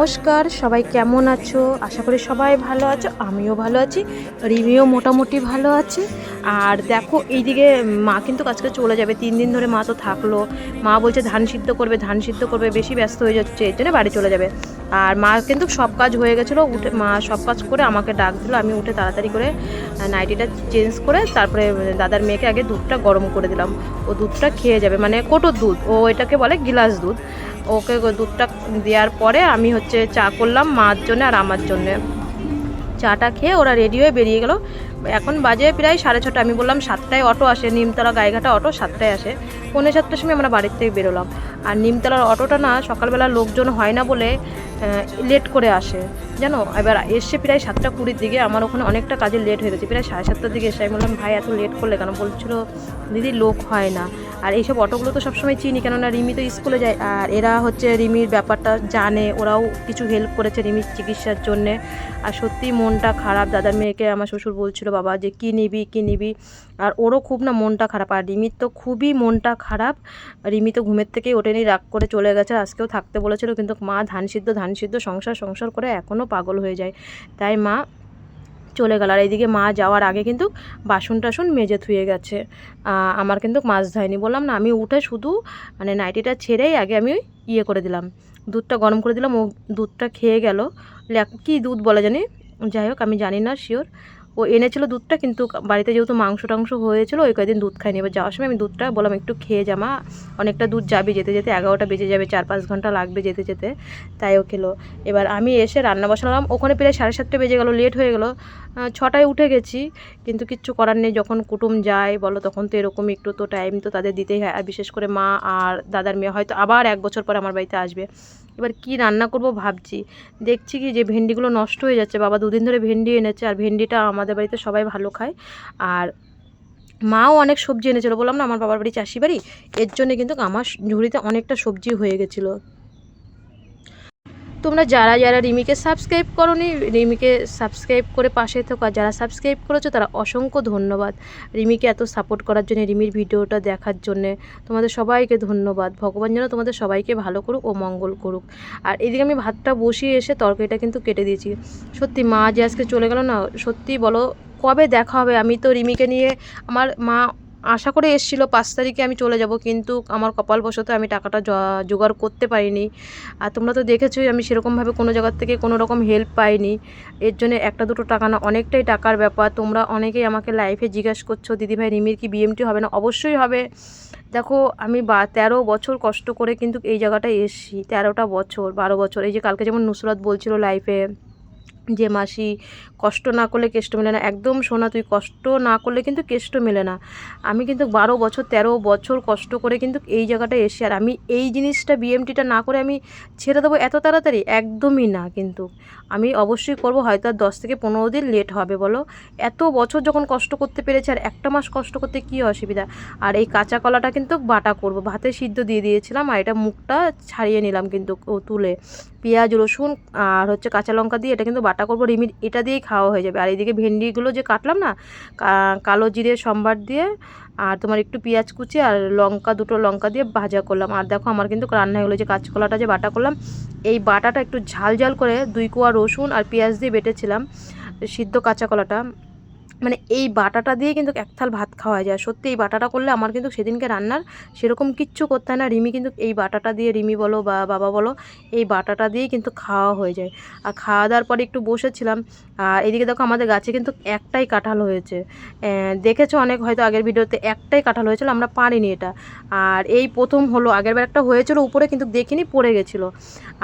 নমস্কার, সবাই কেমন আছো? আশা করি সবাই ভালো আছো, আমিও ভালো আছি, রিমিও মোটামুটি ভালো আছে। আর দেখো, এইদিকে মা কিন্তু আজকে চলে যাবে। তিন দিন ধরে মা তো থাকল। মা বলছে, ধান সিদ্ধ করবে, ধান সিদ্ধ করবে, বেশি ব্যস্ত হয়ে যাচ্ছে এর জন্য বাড়ি চলে যাবে। আর মা কিন্তু সব কাজ হয়ে গেছিল, উঠে মা সব কাজ করে আমাকে ডাক দিল, আমি উঠে তাড়াতাড়ি করে নাইটিটা চেঞ্জ করে তারপরে দাদার মেয়েকে আগে দুধটা গরম করে দিলাম। ও দুধটা খেয়ে যাবে মানে কোটোর দুধ, ও এটাকে বলে গিলাস দুধ। ওকে দুধটা দেওয়ার পরে আমি হচ্ছে চা করলাম মার জন্য আর আমার জন্যে। চাটা খেয়ে ওরা রেডি হয়ে বেরিয়ে গেল। এখন বাজে প্রায় সাড়ে ছটা। আমি বললাম, সাতটায় অটো আসে, নিমতলা গায়েঘাটা অটো সাতটায় আসে। পৌনে সাতটার সময় আমরা বাড়ির থেকে বেরোলাম। আর নিমতলার অটোটা না, সকালবেলা লোকজন হয় না বলে লেট করে আসে। জানো? এবার এসে প্রায় সাতটা কুড়ির দিকে আমার ওখানে অনেকটা কাজে লেট হয়ে গেছে। প্রায় সাড়ে সাতটার দিকে এসে আমি বললাম, ভাই, এত লেট করলে কেন? বলছিল, দিদি, লোক হয় না। আর এইসব অটোগুলো তো সবসময় চিনি, কেননা রিমি তো স্কুলে যায়। আর এরা হচ্ছে রিমির ব্যাপারটা জানে, ওরাও কিছু হেল্প করেছে রিমির চিকিৎসার জন্যে। আর সত্যি মনটা খারাপ। দাদার মেয়েকে আমার শ্বশুর বলছিল বাবা, যে কী নিবি কী নিবি? আর ওরও খুব না মনটা খারাপ। আর রিমির তো খুবই মনটা খারাপ। রিমি তো ঘুমের থেকেই ওঠেনি, রাগ করে চলে গেছে। আজকেও থাকতে বলেছিল, কিন্তু মা ধান সিদ্ধ ধান সিদ্ধ, সংসার সংসার করে এখনও পাগল হয়ে যায়। তাই মা চলে গেল। আর এইদিকে মা যাওয়ার আগে কিন্তু বাসন টাসন মেজে থুয়ে গেছে। আমার কিন্তু মাছ ধয়নি। বললাম, না, আমি উঠে শুধু মানে নাইটিটা ছেড়েই আগে আমি ইয়ে করে দিলাম। দুধটা গরম করে দিলাম, ও দুধটা খেয়ে গেল। কী দুধ বলে জানি? যাই হোক, আমি জানি না শিওর ও এনেছিল দুধটা, কিন্তু বাড়িতে যেহেতু মাংস টাংস হয়েছিল, ওই কয়েকদিন দুধ খাইনি। এবার যাওয়ার সময় আমি দুধটা বললাম, একটু খেয়ে জামা অনেকটা দুধ যাবে যেতে যেতে, এগারোটা বেজে যাবে চার পাঁচ ঘণ্টা লাগবে যেতে যেতে। তাই ও খেলো। এবার আমি এসে রান্না বসালাম, ওখানে প্রায় সাড়ে সাতটা বেজে গেলো লেট হয়ে গেলো। ছটায় উঠে গেছি, কিন্তু কিচ্ছু করার নেই, যখন কুটুম যায়, বলো, তখন তো এরকম একটু তো টাইম তো তাদের দিতেই হয়। আর বিশেষ করে মা আর দাদার মেয়ে, হয়তো আবার এক বছর পরে আমার বাড়িতে আসবে। এবার কি রান্না করব ভাবছি। দেখছি কি যে ভেন্ডিগুলো নষ্ট হয়ে যাচ্ছে। বাবা দুদিন ধরে ভেন্ডি এনেছে আর ভেন্ডিটা আমাদের বাড়িতে সবাই ভালো খায়। আর মাও অনেক সবজি এনেছিল। বললাম না, আমার বাবার বাড়ি চাষি বাড়ি এর জন্য কিন্তু আমার ঝুড়িতে অনেকটা সবজি হয়ে গেছিল। তোমরা যারা যারা রিমিকে সাবস্ক্রাইব করনি, রিমিকে সাবস্ক্রাইব করে পাশে থাকো। আর যারা সাবস্ক্রাইব করেছ, তারা অসংখ্য ধন্যবাদ। রিমিকে এত সাপোর্ট করার জন্য, রিমির ভিডিওটা দেখার জন্যে তোমাদের সবাইকে ধন্যবাদ। ভগবান যেন তোমাদের সবাইকে ভালো করুক ও মঙ্গল করুক। আর এদিকে আমি ভাতটা বসিয়ে এসে তরকারিটা কিন্তু কেটে দিয়েছি। সত্যি মা যে আজকে চলে গেল না, সত্যি বলো, কবে দেখা হবে? আমি তো রিমিকে নিয়ে, আমার মা আশা করে এসেছিল, পাঁচ তারিখে আমি চলে যাব, কিন্তু আমার কপালবশত আমি টাকাটা জোগাড় করতে পারিনি। আর তোমরা তো দেখেছোই, আমি সেরকমভাবে কোনো জায়গার থেকে কোনো রকম হেল্প পাইনি। এর জন্য একটা দুটো টাকা না, অনেকটাই টাকার ব্যাপার। তোমরা অনেকেই আমাকে লাইফে জিজ্ঞাসা করছ, দিদিভাই, রিমির কি বিএমটি হবে না? অবশ্যই হবে। দেখো, আমি বা, তেরো বছর কষ্ট করে কিন্তু এই জায়গাটায় এসছি, তেরোটা বছর, বারো বছর। এই যে কালকে যেমন নুসরাত বলছিল লাইফে যে মাসি কষ্ট না করলে কেষ্ট মেলে না। একদম শোনা তুই কষ্ট না করলে কিন্তু কেষ্ট মেলে না। আমি কিন্তু বারো বছর, তেরো বছর কষ্ট করে কিন্তু এই জায়গাটায় এসে আর আমি এই জিনিসটা বিএমটিটা না করে আমি ছেড়ে দেবো এত তাড়াতাড়ি? একদমই না কিন্তু। আমি অবশ্যই করব, হয়তো আর দশ থেকে পনেরো দিন লেট হবে, বলো। এত বছর যখন কষ্ট করতে পেরেছে, আর একটা মাস কষ্ট করতে কী অসুবিধা? আর এই কাঁচা কলাটা কিন্তু বাটা করব। ভাতে সিদ্ধ দিয়ে দিয়েছিলাম, আর এটা মুখটা ছাড়িয়ে নিলাম কিন্তু তুলে। পেঁয়াজ, রসুন, আর হচ্ছে কাঁচা লঙ্কা দিয়ে এটা কিন্তু বাটা করব রিমিট এটা দিয়েই খাওয়া হয়ে যাবে। আর এইদিকে ভেন্ডিগুলো যে কাটলাম না কালো জিরে, সম্বার দিয়ে, আর তোমার একটু পেঁয়াজ কুচি আর লঙ্কা, দুটো লঙ্কা দিয়ে ভাজা করলাম। আর দেখো আমার কিন্তু রান্না হয়ে যে কাঁচকলাটা যে বাটা করলাম, এই বাটাটা একটু ঝাল ঝাল করে দুই কোয়া রসুন আর পেঁয়াজ দিয়ে বেটেছিলাম, সিদ্ধ কাঁচা কলাটা। মানে এই বাটাটা দিয়ে কিন্তু এক থাল ভাত খাওয়া যায়। সত্যি এই বাটাটা করলে আমার কিন্তু সেদিনকে রান্নার সেরকম কিচ্ছু করতে হয় না। রিমি কিন্তু এই বাটাটা দিয়ে, রিমি বলো বা বাবা বলো, এই বাটাটা দিয়েই কিন্তু খাওয়া হয়ে যায়। আর খাওয়া দাওয়ার পরে একটু বসেছিলাম। আর এদিকে দেখো আমাদের গাছে কিন্তু একটাই কাঁঠাল হয়েছে। দেখেছ অনেক হয়তো আগের ভিডিওতে একটাই কাঁঠাল হয়েছিল, আমরা পারিনি এটা। আর এই প্রথম হলো, আগের বার একটা হয়েছিল, উপরে কিন্তু দেখিনি, পড়ে গেছিল।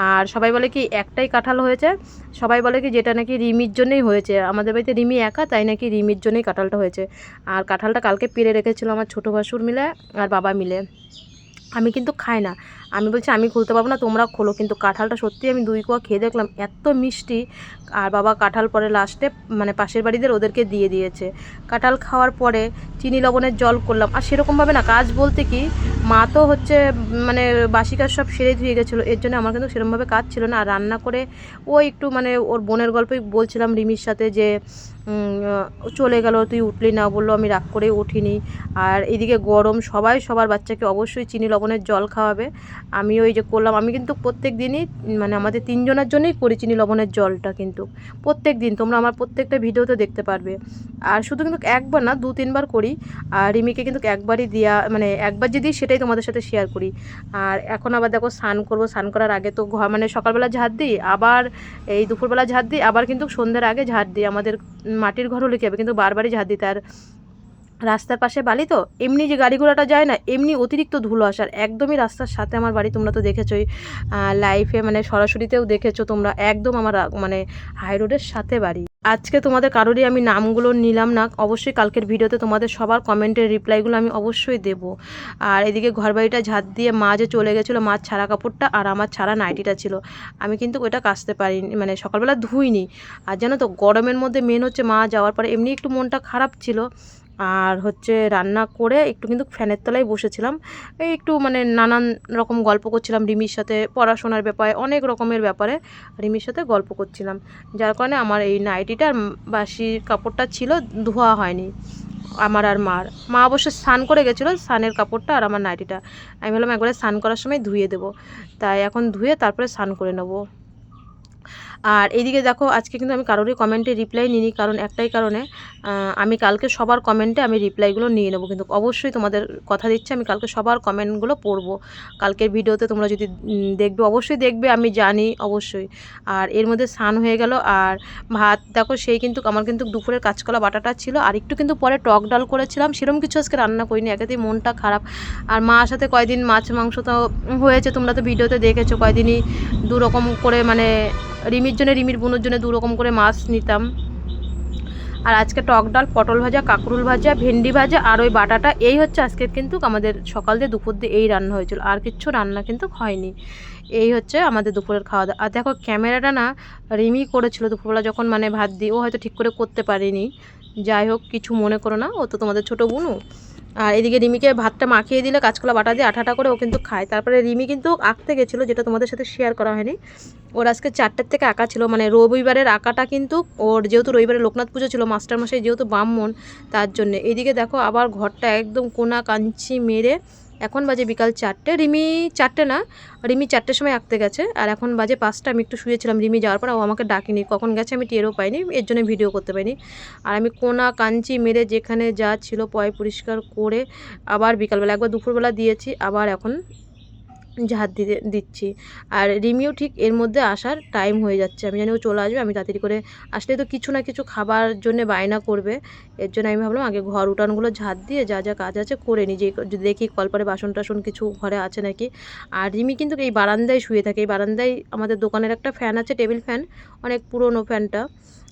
আর সবাই বলে কি একটাই কাঁঠাল হয়েছে? সবাই বলে কি যেটা নাকি রিমির জন্যই হয়েছে। আমাদের বাড়িতে রিমি একা, তাই নাকি রিমির জন্যই কাঁঠালটা হয়েছে। আর কাঁঠালটা কালকে পেরে রেখেছিল আমার ছোটো ভাসুর মিলে আর বাবা মিলে। আমি কিন্তু খাই না। আমি বলছি, আমি খুলতে পারব না, তোমরা খোলো। কিন্তু কাঁঠালটা সত্যি আমি দুই কোয়া খেয়ে দেখলাম, এত মিষ্টি। আর বাবা কাঁঠাল পরে লাস্টে মানে পাশের বাড়িদের ওদেরকে দিয়ে দিয়েছে। কাঁঠাল খাওয়ার পরে চিনি লবণের জল করলাম। আর সেরকমভাবে না, কাজ বলতে কি, মা তো হচ্ছে মানে বাসি কাজ সব সেরে ধুয়ে গেছিল। এর জন্য আমার কিন্তু সেরকমভাবে কাজ ছিল না। আর রান্না করে ও একটু মানে ওর বোনের গল্পই বলছিলাম রিমির সাথে যে চলে গেল, তুই উঠলি না? বলল, আমি রাগ করে উঠিনি। আর এদিকে গরম, সবাই সবার বাচ্চাকে অবশ্যই চিনি লবণের জল খাওয়াবে। আমি ওই যে করলাম, আমি কিন্তু প্রত্যেক দিনই মানে আমাদের তিনজনের জন্যই করি চিনি লবণের জলটা কিন্তু। প্রত্যেক দিন, তোমরা আমার প্রত্যেকটা ভিডিওতে দেখতে পারবে। আর শুধু কিন্তু একবার না, দু তিনবার করি। আর রিমিকে কিন্তু একবারই দেওয়া মানে একবার যে দিই সেটাই তোমাদের সাথে শেয়ার করি। আর এখন আবার দেখো স্নান করব, স্নান করার আগে তো ঘর মানে সকালবেলা ঝাড় দিই, আবার এই দুপুরবেলা ঝাড় দিই, আবার কিন্তু সন্ধ্যের আগে ঝাড় দিই। আমাদের মাটির ঘর হলে কী হবে কিন্তু বারবারই ঝাড় দিই। তার রাস্তার পাশে বালি তো, এমনি যে গাড়ি ঘোড়াটা যায় না, এমনি অতিরিক্ত ধুলো আসার। একদমই রাস্তার সাথে আমার বাড়ি তোমরা তো দেখেছোই। লাইফে মানে সরাসরিতেও দেখেছ তোমরা, একদম আমার মানে হাই রোডের সাথে বাড়ি। আজকে তোমাদের কারোরই আমি নামগুলো নিলাম না, অবশ্যই কালকের ভিডিওতে তোমাদের সবার কমেন্টের রিপ্লাইগুলো আমি অবশ্যই দেব। আর এদিকে ঘর বাড়িটা ঝাঁত দিয়ে মা যে চলে গেছিল, মার ছাড়া কাপড়টা আর আমার ছাড়া নাইটিটা ছিল। আমি কিন্তু ওইটা কাচতে পারিনি মানে সকালবেলা ধুইনি। আর জানো তো, গরমের মধ্যে মেন হচ্ছে মা যাওয়ার পরে, এমনি একটু মনটা খারাপ ছিল। আর হচ্ছে রান্না করে একটু কিন্তু ফ্যানের তলায় বসেছিলাম। এই একটু মানে নানান রকম গল্প করছিলাম রিমির সাথে পড়াশোনার ব্যাপারে, অনেক রকমের ব্যাপারে রিমির সাথে গল্প করছিলাম। যার কারণে আমার এই নাইটিটার বাসি কাপড়টা ছিল ধোয়া হয়নি, আমার আর মার। মা অবশ্য স্নান করে গেছিল, স্নানের কাপড়টা আর আমার নাইটিটা। আমি ভাবলাম একবারে স্নান করার সময় ধুয়ে দেবো। তাই এখন ধুয়ে তারপরে স্নান করে নেব। আর এইদিকে দেখো, আজকে কিন্তু আমি কারোরই কমেন্টে রিপ্লাই নিইনি, কারণ একটাই কারণে আমি কালকে সবার কমেন্টে আমি রিপ্লাইগুলো নিয়ে নেব। কিন্তু অবশ্যই তোমাদের কথা দিচ্ছি, আমি কালকে সবার কমেন্টগুলো পড়ব। কালকের ভিডিওতে তোমরা যদি দেখবে, অবশ্যই দেখবে, আমি জানি, অবশ্যই। আর এর মধ্যে স্নান হয়ে গেল, আর ভাত, দেখো, সেই কিন্তু, আমার কিন্তু দুপুরের কাঁচকলা বাটাটা ছিল, আর একটু কিন্তু পরে টক ডাল করেছিলাম, সেরকম কিছু আজকে রান্না করিনি, একেতেই মনটা খারাপ। আর মার সাথে কয়দিন মাছ মাংস তো হয়েছে, তোমরা তো ভিডিওতে দেখেছ, কয়দিনই দু রকম করে মানে রিমির জন্য, রিমির বোনের জন্য দু রকম করে মাছ নিতাম। আর আজকে টক ডাল, পটল ভাজা, কাঁকরুল ভাজা, ভেন্ডি ভাজা আর ওই বাটাটা। এই হচ্ছে আজকে কিন্তু আমাদের সকাল দিয়ে দুপুর দিয়ে এই রান্না হয়েছিল। আর কিচ্ছু রান্না কিন্তু হয়নি। এই হচ্ছে আমাদের দুপুরের খাওয়া দাওয়া আর দেখো ক্যামেরাটা না রিমি করেছিল দুপুরবেলা যখন মানে ভাত দিই ও হয়তো ঠিক করে করতে পারেনি। যাই হোক, কিছু মনে করো না। ও তো তোমাদের ছোটো বোনু আর এদিকে রিমিকে ভাতটা মাখিয়ে দিলে কাঁচকলা বাটা দিয়ে আঠাটা করে ও কিন্তু খায়। তারপরে রিমি কিন্তু আঁকতে গেছিল, যেটা তোমাদের সাথে শেয়ার করা হয়নি। ওর আজকে চারটার থেকে আঁকা ছিল মানে রবিবারের আঁকাটা কিন্তু ওর যেহেতু রবিবারে লোকনাথ পুজো ছিল, মাস্টারমশাই যেহেতু ব্রাহ্মণ, তার জন্য। এদিকে দেখো আবার ঘরটা একদম কোনা কাঞ্চি মেরে এখন বাজে বিকাল চারটে। রিমি চারটে না, রিমি চারটের সময় আঁকতে গেছে। আর এখন বাজে পাঁচটা, আমি একটু শুয়েছিলাম রিমি যাওয়ার পর, ও আমাকে ডাকিনি। কখন গেছে আমি টেরও পাইনি, এর জন্য ভিডিও করতে পারিনি। আর আমি কোনা, কাঞ্চি, মেরে যেখানে যা ছিল পয় পরিষ্কার করে আবার বিকালবেলা, একবার দুপুরবেলা দিয়েছি, আবার এখন ঝাঁট দিতে, দিচ্ছি। আর রিমিও ঠিক এর মধ্যে আসার টাইম হয়ে যাচ্ছে। আমি জানি ও চলে আসবে, আমি তাড়াতাড়ি করে আসলে তো কিছু না কিছু খাবার জন্য বায়না করবে। এর জন্য আমি ভাবলাম আগে ঘর উঠানগুলো ঝাঁট দিয়ে যা যা কাজ আছে করে নিই যে দেখি কলপারে বাসন টাসন কিছু ঘরে আছে নাকি। আর রিমি কিন্তু এই বারান্দায় শুয়ে থাকে। এই বারান্দায় আমাদের দোকানের একটা ফ্যান আছে টেবিল ফ্যান অনেক পুরনো ফ্যানটা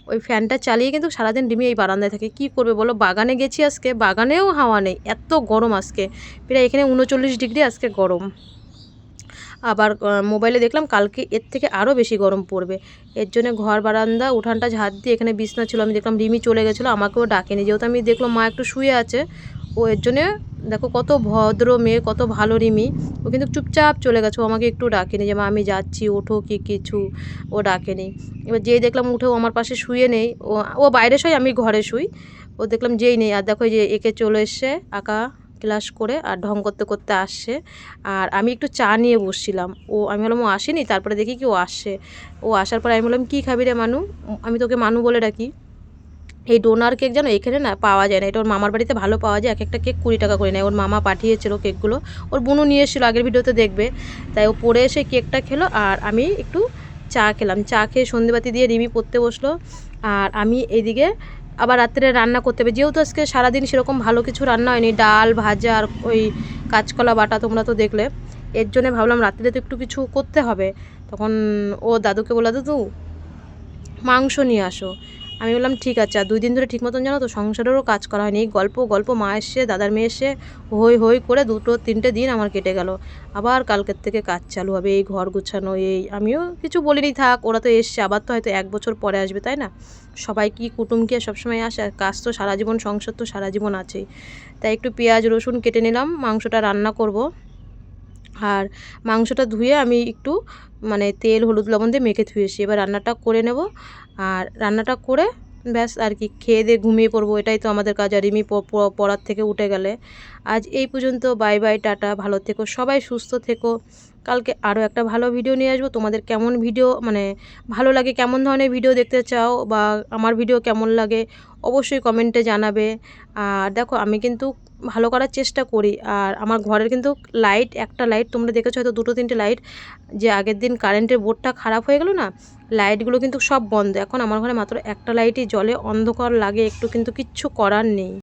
ওই ফ্যানটা চালিয়ে কিন্তু সারাদিন রিমি এই বারান্দায় থাকে। কি করবে বলো? বাগানে গেছি আজকে, বাগানেও হাওয়া নেই। এত গরম আজকে। প্রায় এখানে উনচল্লিশ ডিগ্রি আজকে গরম। আবার মোবাইলে দেখলাম কালকে এর থেকে আরও বেশি গরম পড়বে। এর জন্য ঘর, বারান্দা, উঠানটা ঝাঁট দিয়ে এখানে বিছনা ছিল, আমি দেখলাম রিমি চলে গেছিল, আমাকেও ডাকেনি। যেহেতু আমি দেখলাম মা একটু শুয়ে আছে, ও এর জন্যে দেখো কত ভদ্র মেয়ে, কত ভালো রিমি। ও কিন্তু চুপচাপ চলে গেছে, ও আমাকে একটু ডাকেনি যে, মা, আমি যাচ্ছি, ওঠো কি কিছু? ও ডাকেনি। এবার যেই দেখলাম উঠেও আমার পাশে শুয়ে নেই, ও ও বাইরে শুই আমি ঘরে শুই। ও দেখলাম যেই নেই, আর দেখো যে একে চলে এসছে, আঁকা। ক্লাস করে আর ঢং করতে করতে আসছে আর আমি একটু চা নিয়ে বসছিলাম। ও, আমি বললাম ও আসেনি, তারপরে দেখি কি ও আসছে ও আসার পরে আমি বললাম কী খাবি রে মানু? আমি তোকে মানু বলে ডাকি। এই ডোনার কেক জানো, এখানে না পাওয়া যায় না। এটা ওর মামার বাড়িতে ভালো পাওয়া যায় এক একটা কেক কুড়ি টাকা করে নেয়। ওর মামা পাঠিয়েছিল কেকগুলো। ওর বোনও নিয়ে এসেছিল আগের ভিডিওতে দেখবে। তাই ও পরে এসে কেকটা খেলো আর আমি একটু চা খেলাম। চা খেয়ে সন্ধেবাতি দিয়ে রিমি পড়তে বসল। আর আমি এদিকে আবার রাত্রে রান্না করতে হবে। যেহেতু আজকে সারাদিন সেরকম ভালো কিছু রান্না হয়নি, ডাল, ভাজা আর ওই কাঁচকলা বাটা তোমরা তো দেখলে, এর জন্য ভাবলাম রাত্রে তো একটু কিছু করতে হবে। তখন ও দাদুকে বলে দাদু, মাংস নিয়ে আসো। আমি বললাম, ঠিক আছে, আর দুই দিন ধরে ঠিক মতন জানো তো, সংসারেরও কাজ করা হয়নি। এই গল্প গল্প মা এসে দাদার মেয়ে এসে হই হই করে দুটো, তিনটে দিন আমার কেটে গেল। আবার কালকের থেকে কাজ চালু হবে, এই ঘর গুছানো, এই আমিও কিছু বলিনি, থাক, ওরা তো এসছে, আবার তো হয়তো এক বছর পরে আসবে, তাই না? সবাই কি কুটুম কুটুমকে সবসময় আসে? আর কাজ তো সারা জীবন, সংসার তো সারা জীবন আছেই। তাই একটু পেঁয়াজ, রসুন কেটে নিলাম, মাংসটা রান্না করব। আর মাংসটা ধুয়ে আমি একটু মানে তেল, হলুদ, লবণ দিয়ে মেখে ধুয়েছি এবার রান্নাটা করে নেব। আর রান্নাটা করে ব্যাস আর কি, খেয়ে দিয়ে ঘুমিয়ে পড়ব, এটাই তো আমাদের কাজ। আর রিমি পড়ার থেকে উঠে গেলে। আজ এই পর্যন্ত, বাই বাই, টাটা, ভালো থেকো, সবাই সুস্থ থেকো। কালকে আরও একটা ভালো ভিডিও নিয়ে আসব। তোমাদের কেমন ভিডিও মানে ভালো লাগে, কেমন ধরনের ভিডিও দেখতে চাও বা আমার ভিডিও কেমন লাগে, অবশ্যই কমেন্টে জানাবে। আর দেখো, আমি কিন্তু ভালো করার চেষ্টা করি। আর আমার ঘরের কিন্তু লাইট একটা লাইট তোমরা দেখেছ হয়তো দুটো তিনটে লাইট যে আগের দিন কারেন্টের বোর্ডটা খারাপ হয়ে গেলো না? লাইটগুলো কিন্তু সব বন্ধ। এখন আমার ঘরে মাত্র একটা লাইটই জ্বলে, অন্ধকার লাগে, একটু কিন্তু কিচ্ছু করার নেই।